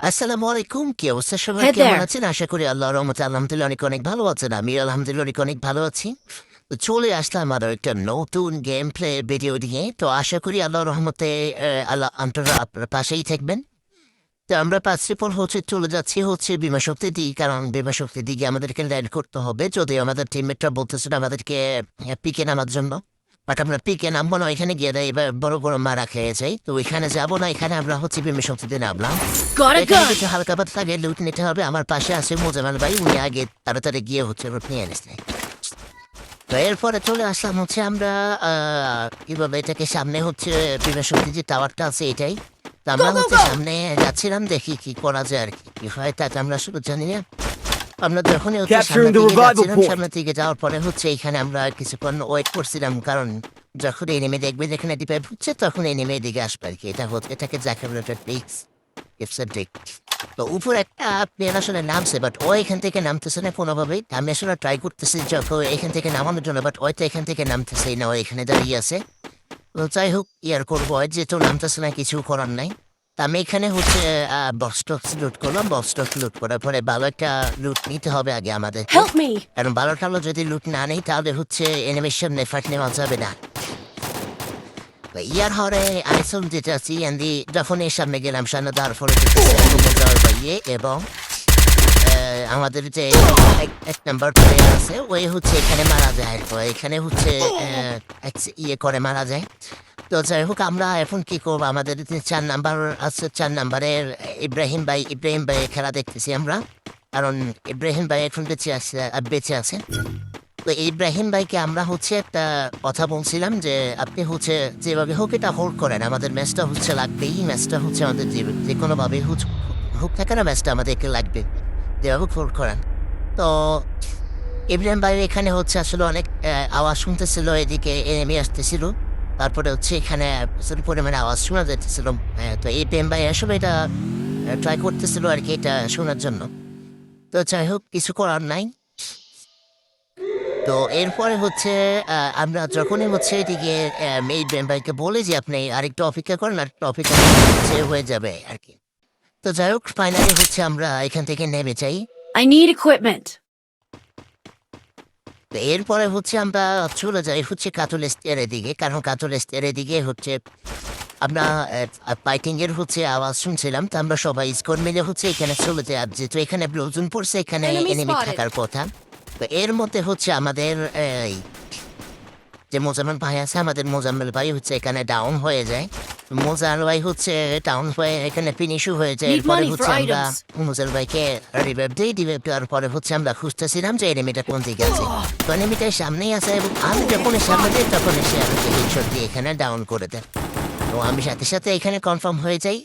আসসালামু আলাইকুম কি অবস্থা সবাই Hey কেমন there. আছেন? আশা করি আল্লাহ রহমতে আলহামদুলিল্লাহ অনেক অনেক ভালো আছেন। আমি আলহামদুলিল্লাহ অনেক অনেক ভালো আছি। তো চলে আসলাম আরও একটা নতুন গেম প্লে ভিডিও দিয়ে তো আশা করি আল্লাহ রহমতে আহ, আল্লাহ আপনারা আপনার পাশেই থাকবেন। তো আমরা পাঁচ রিপোর্ট হচ্ছে চলে যাচ্ছি হচ্ছে বিমা শক্তির দিকে কারণ বিমা শক্তির দিকে আমাদেরকে ল্যান্ড করতে হবে। যদি আমাদের টিমমেটরা বলতেছিল আমাদেরকে পিকে নামার জন্য। বাট আমরা পিকে নামবো না এখানে গিয়ে দেয় এবার বড় বড় মারা খেয়ে যাই তো এখানে যাব না এখানে আমরা হচ্ছে বিমা শক্তিতে নামলাম! কিছু হালকা পাতলা আগে লুট নিতে হবে আমার পাশে আছে মোজামাল ভাই উনি আগে তাড়াতাড়ি গিয়ে হচ্ছে লুট নিয়ে এনেছে তো এরপরে চলে আসলাম হচ্ছে আমরা আহ, কি বলব এটাকে সামনে হচ্ছে বিমা শক্তি যে টাওয়ারটা আছে এটাই। তো আমরা হচ্ছে সামনে যাচ্ছিলাম দেখি কি করা যায় আর কি কি হয় তা আমরা শুধু জানি না। আমরা যখনই হচ্ছে Capturing সামনের দিকে revival যাচ্ছিলাম point. সামনের দিকে যাওয়ার পরে হচ্ছে এখানে আমরা কিছুক্ষণ ওয়েট করছিলাম কারণ যখন এনিমে দেখবে যেখানে ডিপাইপ হচ্ছে তখন এনিমে দিকে আসবে আর কি। এটা হচ্ছে এটাকে যাকে বলে একটা ট্রিক্স ইটস তো উপর একটা প্লেন আসলে নামছে বাট ও এখান থেকে নামতেছে না কোনোভাবেই। আমি আসলে ট্রাই করতেছি যখন এখান থেকে নামানোর জন্য বাট ওই তো এখান থেকে নামতেছেই না ও এখানে দাঁড়িয়ে আছে। তো যাই হোক ইয়ার করব? ওই যেহেতু নামতেছে না কিছু করার নাই। আমি এখানে হচ্ছে বক্সটক্স লুট করলাম। বক্সটক্স লুট করার পরে একটা লুট নিতে হবে আগে আমাদের। কারণ ভালো টালো যদি লুট না নেই তাহলে হচ্ছে এনিমেশন নেফার্ট নেওয়া যাবে না। ইয়ার হরে আইসন যেটা আছি এন্দি যখন এর সামনে গেলাম সামনে ফলে ইয়ে এবং আমাদের যে এক- নাম্বার প্লেয়ার আছে, ওই হচ্ছে এখানে মারা যায় তো এখানে হচ্ছে ইয়ে করে মারা যায়। তো যাই হোক, আমরা এখন কি করব? আমাদের চার নাম্বার আছে, চার নাম্বারের ইব্রাহিম ভাই ইব্রাহিম ভাই খেলা দেখতেছি আমরা। কারণ ইব্রাহিম ভাই এখন বেঁচে আছে বেঁচে আছে। তো ইব্রাহিম ভাইকে আমরা হচ্ছে একটা কথা বলছিলাম যে, আপনি হচ্ছে যেভাবে হোক এটা হোল্ড করেন। আমাদের ম্যাচটা হচ্ছে লাগবেই। ম্যাচটা হচ্ছে আমাদের যে কোনোভাবে হোক থাকে না ম্যাচটা আমাদেরকে লাগবে। হোল্ড করেন। তো ইব্রাহিম ভাই এখানে হচ্ছে আসলে অনেক আওয়াজ শুনতেছিল, এদিকে এমে আসতেছিল। তারপরে হচ্ছে এখানে প্রচুর পরিমাণে আওয়াজ শোনা যাইতেছিল। তো ইব্রাহিম ভাই আসলে এটা ট্রাই করতেছিল আর কি এটা শোনার জন্য। তো যাই হোক, কিছু করার নাই। তো এরপরে হচ্ছে আমরা যখনই হচ্ছে এদিকে মেয়ে ভাইকে বলে যে আপনি আরেকটু অপেক্ষা করেন আরেকটু অপেক্ষা হয়ে যাবে আর কি। তো যাই হোক ফাইনালি হচ্ছে আমরা এখান থেকে নেমে যাই I need equipment. তো এরপরে হচ্ছে আমরা চলে যাই হচ্ছে কাতল স্টেয়ারের দিকে কারণ কাতল স্টেয়ারের দিকে হচ্ছে আমরা ফাইটিং এর হচ্ছে আওয়াজ শুনছিলাম তো আমরা সবাই স্কোর মিলে হচ্ছে এখানে চলে যাই যেহেতু এখানে ব্লোজন পড়ছে এখানে এনিমি. থাকার কথা তো এর মধ্যে হচ্ছে আমাদের এই, যে মোজাম্মেল ভাই আছে আমাদের মোজাম্মেল ভাই হচ্ছে এখানে ডাউন হয়ে যায় মোজার ভাই হচ্ছে ডাউন হয়ে এখানে ফিনিশও হয়ে Need এরপরে হচ্ছে আমরা. মোজাল ভাইকে রিভাইভ দিই রিভাইভ দেওয়ার পরে হচ্ছে আমরা খুঁজতেছিলাম যে এনিমিটা কোন দিকে আছে। তো এনিমিটার সামনেই আছে এবং আমি যখন সামনে দিই তখন এসে আমাকে হেডশট দিয়ে এখানে ডাউন করে দেয়। তো আমি সাথে সাথে এখানে কনফার্ম হয়ে যাই।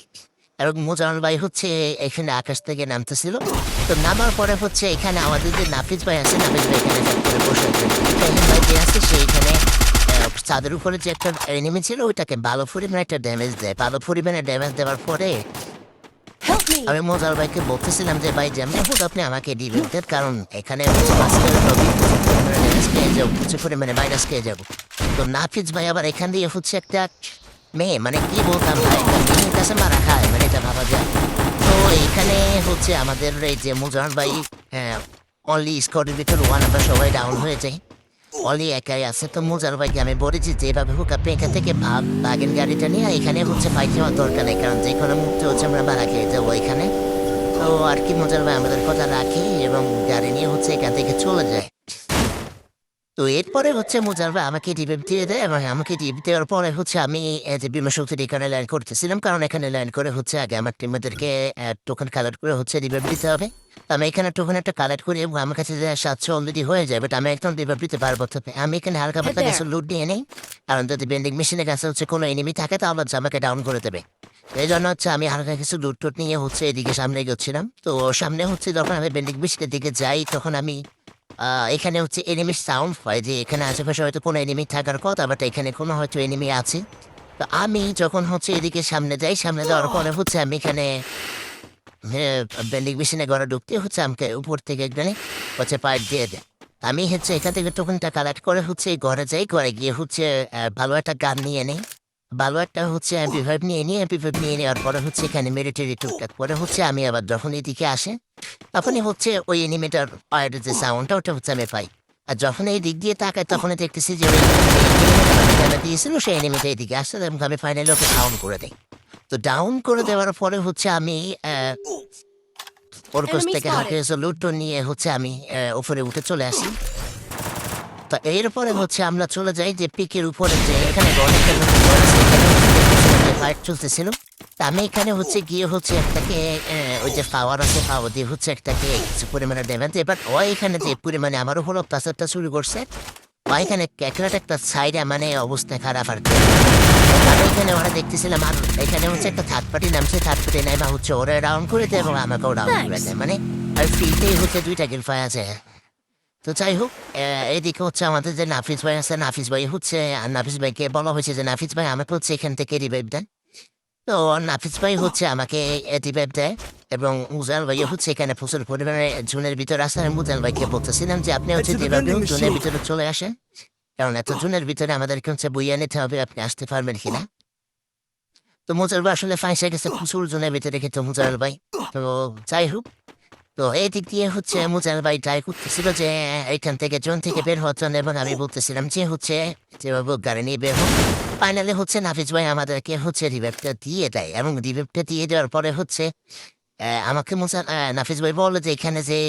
এবং মোজানুল ভাই হচ্ছে এখানে আকাশ থেকে নামতেছিল। তো নামার পরে হচ্ছে এখানে আমাদের যে নাফিজ ভাই আছে নাফিজ ভাই এখানে করে বসে আছে। ভাই যে আছে সে এখানে আহ, চাঁদের উপরে যে একটা এনিমি ছিল ওইটাকে ভালো পরিমাণে একটা ড্যামেজ দেয়। ভালো পরিমাণে ড্যামেজ দেওয়ার পরে আমি মজার ভাইকে বলতেছিলাম যে ভাই যেমন হোক আপনি আমাকে দিবেন কারণ এখানে কিছু পরিমাণে মাইনাস খেয়ে যাব। তো নাফিজ ভাই আবার এখান দিয়ে হচ্ছে একটা মেয়ে মানে কি বলতাম ভাই মেয়ের কাছে মারা খায় মানে এটা ভাবা যায়। তো এখানে হচ্ছে আমাদের এই যে মুজান ভাই হ্যাঁ অনলি স্কোরের ভিতর ওয়ান আমরা সবাই ডাউন হয়ে যাই। অলি একাই আছে তো মোজার ভাইকে আমি বলেছি যে এভাবে হোক আপনি এখান থেকে ভাব বাগের গাড়িটা নিয়ে এখানে হচ্ছে পাই খাওয়ার দরকার নেই, কারণ যেখানে মুহূর্তে হচ্ছে আমরা ভাড়া খেয়ে যাব এখানে। তো আর কি মোজার ভাই, আমাদের কথা রাখি এবং গাড়ি নিয়ে হচ্ছে এখান থেকে চলে যায়। তো এরপরে হচ্ছে মুজার ভাই আমাকে ডিবে দিয়ে দেয় এবং আমাকে ডিবে দেওয়ার পরে হচ্ছে আমি এই যে বিমা শক্তির এখানে ল্যান্ড করতেছিলাম কারণ এখানে ল্যান্ড করে হচ্ছে আগে আমার টিমদেরকে টোকেন কালেক্ট করে হচ্ছে রিভাইভ দিতে হবে। আমি এখানে টোকেন একটা কালেক্ট করি এবং আমার কাছে সাতশো অলরেডি হয়ে যায় বাট আমি একদম রিভাইভ দিতে পারব তো। আমি এখানে হালকা পাতলা কিছু লুট নিয়ে নেই কারণ যদি বেন্ডিং মেশিনের কাছে হচ্ছে কোনো এনিমি থাকে তাহলে হচ্ছে আমাকে ডাউন করে দেবে। এই জন্য হচ্ছে আমি হালকা কিছু লুট টুট নিয়ে হচ্ছে এদিকে সামনে গেছিলাম তো সামনে হচ্ছে যখন আমি বেন্ডিং মেশিনের দিকে যাই তখন আমি এখানে হচ্ছে এনিমির সাউন্ড হয় যে এখানে আশেপাশে হয়তো কোনো এনিমি থাকার কথা বাট এখানে কোনো হয়তো এনিমি আছে। তো আমি যখন হচ্ছে এদিকে সামনে যাই, সামনে যাওয়ার পরে হচ্ছে আমি এখানে বেন্ডিং মেশিনে ঘরে ঢুকতে হচ্ছে আমাকে উপর থেকে একজনে হচ্ছে পাইপ দিয়ে দেয়। আমি হচ্ছে এখান থেকে টোকেনটা কালেক্ট করে হচ্ছে ঘরে যাই, ঘরে গিয়ে হচ্ছে ভালো একটা গান নিয়ে নেই। ভালো একটা হচ্ছে বিভাগ নিয়ে নিয়ে বিভাগ নিয়ে নেওয়ার পরে হচ্ছে এখানে মিলিটারি টুকটাক পরে হচ্ছে আমি আবার যখন এদিকে আসে তখনই হচ্ছে ওই এনিমিটার পায়ের যে সাউন্ডটা ওটা হচ্ছে আমি পাই। আর যখন এই দিক দিয়ে তাকাই তখন দেখতেছি যে দিয়েছিল সেই এনিমিটা এদিকে আসছে এবং আমি ফাইনালি ওকে ডাউন করে দেয় তো ডাউন করে দেওয়ার পরে হচ্ছে আমি ওর কাছ থেকে. হাতে লুটো নিয়ে হচ্ছে আমি ওপরে উঠে চলে আসি। তো এরপরে হচ্ছে আমরা চলে যাই যে পিকের উপরে যে এখানে ফাইট চলতেছিল। আমি এখানে হচ্ছে গিয়ে হচ্ছে একটাকে ওই যে পাওয়ার আছে পাওয়ার দিয়ে হচ্ছে একটাকে কিছু পরিমাণে দেবেন এবার ও এখানে যে পরিমাণে আমারও হলো প্লাসারটা শুরু করছে ও এখানে ক্যাকড়াটা একটা সাইডে মানে অবস্থা খারাপ আর কি। আমি এখানে ওরা দেখতেছিলাম আর এখানে হচ্ছে একটা থার্ড পার্টি নামছে থার্ড পার্টি নাই বা হচ্ছে ওরা রাউন্ড করে দেয় এবং আমাকেও রাউন্ড করে দেয় মানে আর ফিল্ডেই হচ্ছে দুইটা গিলফাই আছে। তো যাই হোক এদিকে হচ্ছে আমাদের যে নাফিস ভাই আছে নাফিস ভাই হচ্ছে আর নাফিস ভাইকে বলা হয়েছে যে নাফিস ভাই আমাকে হচ্ছে এখান থেকে রিভাইভ দেন। তো নাফিস ভাই হচ্ছে আমাকে রিভাইভ দেয় এবং মুজাল ভাই হচ্ছে এখানে প্রচুর পরিমাণে জুনের ভিতরে আসে আমি মুজাল ভাইকে বলতেছিলাম যে আপনি হচ্ছে জুনের ভিতরে চলে আসেন। কারণ এত জুনের ভিতরে আমাদেরকে হচ্ছে বইয়া নিতে হবে আপনি আসতে পারবেন কিনা? তো মুজাল ভাই আসলে ফাঁসে গেছে প্রচুর জনের ভিতরে কিন্তু মুজাল ভাই। তো যাই হোক তো এই দিক দিয়ে হচ্ছে মুজাল ভাই ট্রাই করতেছিল যে এখান থেকে জোন থেকে বের হওয়ার জন্য এবং আমি বলতেছিলাম যে হচ্ছে যে বাবু গাড়ি নিয়ে বের হোক ফাইনালি হচ্ছে নাফিজ ভাই আমাদেরকে হচ্ছে রিভেপটা দিয়ে দেয় এবং রিভেপটা দিয়ে দেওয়ার পরে হচ্ছে আমাকে মুসা নাফিজ ভাই বলল যে এখানে যে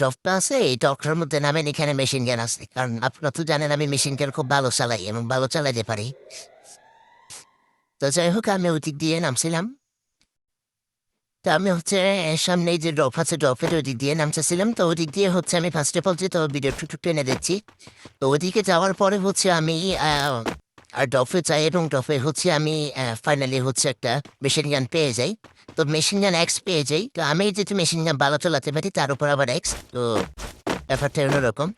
টপটা আছে এই টপটার মধ্যে নামেন এখানে মেশিন গান আছে। কারণ আপনারা তো জানেন আমি মেশিন গান খুব ভালো চালাই এবং ভালো চালাইতে পারি। তো যাই হোক আমি ওই দিক দিয়ে নামছিলাম। তো আমি হচ্ছে সামনে যে ড্রপ আছে ড্রপের ওই দিক দিয়ে নামতেছিলাম, তো ওই দিক দিয়ে হচ্ছে আমি ফার্স্ট অফ অল যে, তো ভিডিও টুকু টেনে দিচ্ছি। তো ওইদিকে যাওয়ার পরে হচ্ছে আমি আর ডফে চাই এবং ডফে হচ্ছে আমি ফাইনালি হচ্ছে একটা মেশিন গান পেয়ে যাই। তো মেশিন গান এক্স পেয়ে যাই। তো আমি যেহেতু মেশিন গান ভালো চালাতে পারি, তার উপর আবার এক্স তো ব্যাপারটা অন্যরকম।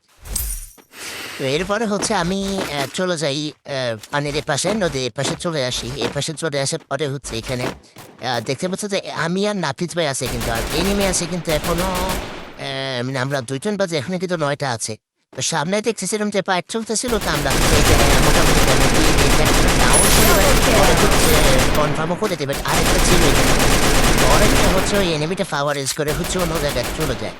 তো এরপরে হচ্ছে আমি চলে যাই পানির এ পাশে নদীর পাশে চলে আসি। এ পাশে চলে আসার পরে হচ্ছে এখানে দেখতে পাচ্ছ যে আমি আর নাফিজ ভাই আছে কিন্তু, আর এনিমে আছে কিন্তু এখনও মানে আমরা দুইজন বাজে, এখনও কিন্তু নয়টা আছে। তো সামনে দেখতেছিলাম যে পাইট চলতেছিল তো আমরা কনফার্মও করে দেবে, আরেকটা ছিল এখানে। পরেরটা হচ্ছে ওই এনিমিটা পাওয়ার ইউজ করে হচ্ছে অন্য জায়গায় চলে যায়।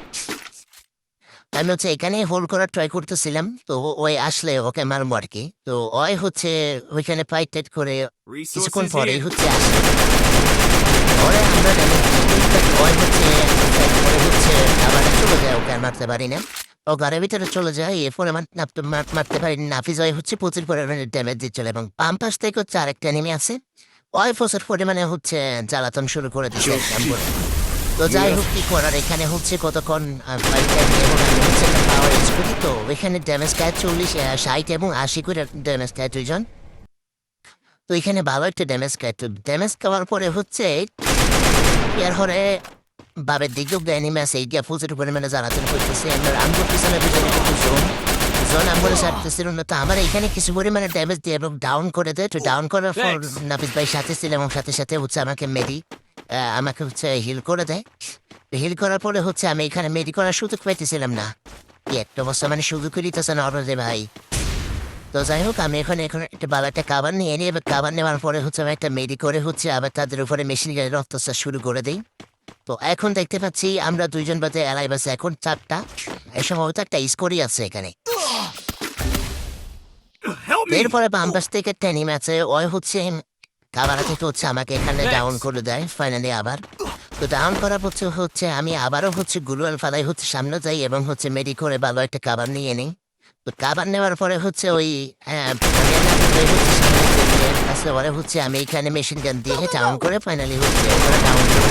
আমি হচ্ছে এখানে হোল্ড করার ট্রাই করতেছিলাম তো ওই আসলে ওকে মারবো আর কি তো ওই হচ্ছে ওইখানে ফাইট টাইট করে কিছুক্ষণ পরেই হচ্ছে আসে পরে আমরা damage দিই, but ওই হচ্ছে হচ্ছে আবার চলে যায় ওকে আর মারতে পারি না ও ঘরের ভিতরে চলে যায় এরপরে মার- মারতে- পারি। নাফিজ ওই হচ্ছে প্রচুর পরিমাণে ড্যামেজ দিচ্ছিল এবং পাম পাশ থেকে হচ্ছে আরেকটা নেমে আছে ওই প্রচুর পরিমাণে হচ্ছে জ্বালাতন শুরু করে দিচ্ছে। তো যাই হোক কি করার? এখানে হচ্ছে কতক্ষণ হচ্ছে একটা পাওয়ার তো এখানে ড্যামেজ খায় চল্লিশ ষাট এবং আশি করে ড্যামেজ খায় দুইজন। তো এখানে ভালো একটা ড্যামেজ খায় তো ড্যামেজ খাওয়ার পরে হচ্ছে এর হরে বাবের দিকেও অ্যানিমে আছে এই গিয়া প্রচুর পরিমাণে জ্বালাতন করতেছে। আমার আমগো পিছনে পিছনে কিন্তু জোন জোন আমগুলো সারতেছিল না তো আমার এখানে কিছু পরিমাণে ড্যামেজ দিয়ে এবং ডাউন করে দেয়। তো ডাউন করার পর. নাফিস ভাই সাথে ছিল এবং সাথে সাথে হচ্ছে আমাকে মেডি আমাকে হচ্ছে হিল করে দেয় হিল করার পরে হচ্ছে আমি এখানে মেডি করার সুযোগ পাইতেছিলাম না। একটা অবস্থা মানে সুযোগ দিতেছে না অর্ডার ভাই। তো যাই হোক আমি এখন এখন একটা বাবা একটা কাবার নিয়ে নিই এবার খাবার নেওয়ার পরে হচ্ছে আমি একটা মেডি করে হচ্ছে আবার তাদের উপরে মেশিন গাড়ির অত্যাচার শুরু করে দিই। তো এখন দেখতে পাচ্ছি আমরা দুইজন বাদে এলাই বাসে এখন চারটা। এই সময় হয়তো একটা স্কোরই আছে এখানে! এরপরে বাম পাশ থেকে একটা নিম আছে ওই হচ্ছে খাবার থেকে হচ্ছে আমাকে এখানে ডাউন করে দেয় ফাইনালি আবার। তো ডাউন করার হচ্ছে হচ্ছে আমি আবারও হচ্ছে গুরুয়াল ফালাই হচ্ছে সামনে যাই এবং হচ্ছে মেডি করে ভালো একটা কাবার নিয়ে নিই। তো কাবার নেওয়ার পরে হচ্ছে ওই হ্যাঁ, আমি আর নাফিস ভাই হচ্ছে আমি এখানে মেশিন গান দিয়ে ডাউন করে ফাইনালি হচ্ছে ডাউন করে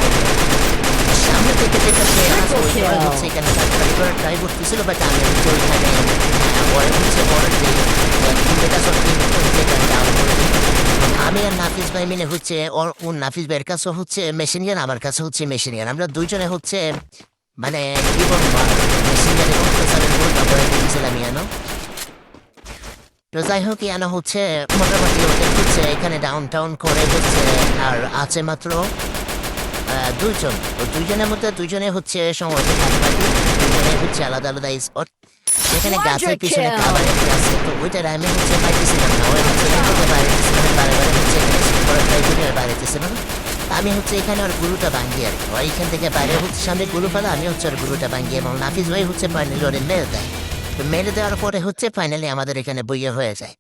সামনে থেকে যেটা সে আসে, ওই পরে হচ্ছে এখানে তাড়াতাড়ি করে ট্রাই করতেছিল বাট আমি হচ্ছে ওইখানে আহ, হচ্ছে পরে যে তিনটা সব ডাউন করে আমি আর নাফিস ভাই মিলে হচ্ছে ওর ওর নাফিস ভাইয়ের কাছে হচ্ছে মেশিন গান আমার কাছে হচ্ছে মেশিন গান আমরা দুইজনে হচ্ছে মানে কি বলব মেশিন গানের অত্যাচারের বলতে করে দিয়েছিলাম ইয়ানো। তো যাই হোক ইয়ানো হচ্ছে মোটামুটি ওদের হচ্ছে এখানে ডাউন টাউন করে হচ্ছে আর আছে মাত্র আহ, দুইজন। তো দুইজনের মধ্যে দুইজনে হচ্ছে দুইজনে হচ্ছে আলাদা আলাদা স্পট Quadra গাছের পিছনে খাবার আছে তো ওইটার আমি হচ্ছে পাইতেছিলাম না ওই হচ্ছে বারে বারে হচ্ছে আমি হচ্ছে এখানে ওর গুরুটা ভাঙ্গি আর কি। ও এখান থেকে বাইরে হচ্ছে সামনে গুরু ফেলা আমি হচ্ছে ওর গুরুটা ভাঙ্গি এবং নাফিস ভাই হচ্ছে ফাইনালি ওরে মেরে দেয়। মেরে দেওয়ার পরে হচ্ছে ফাইনালি আমাদের এখানে বইয়ে হয়ে যায়।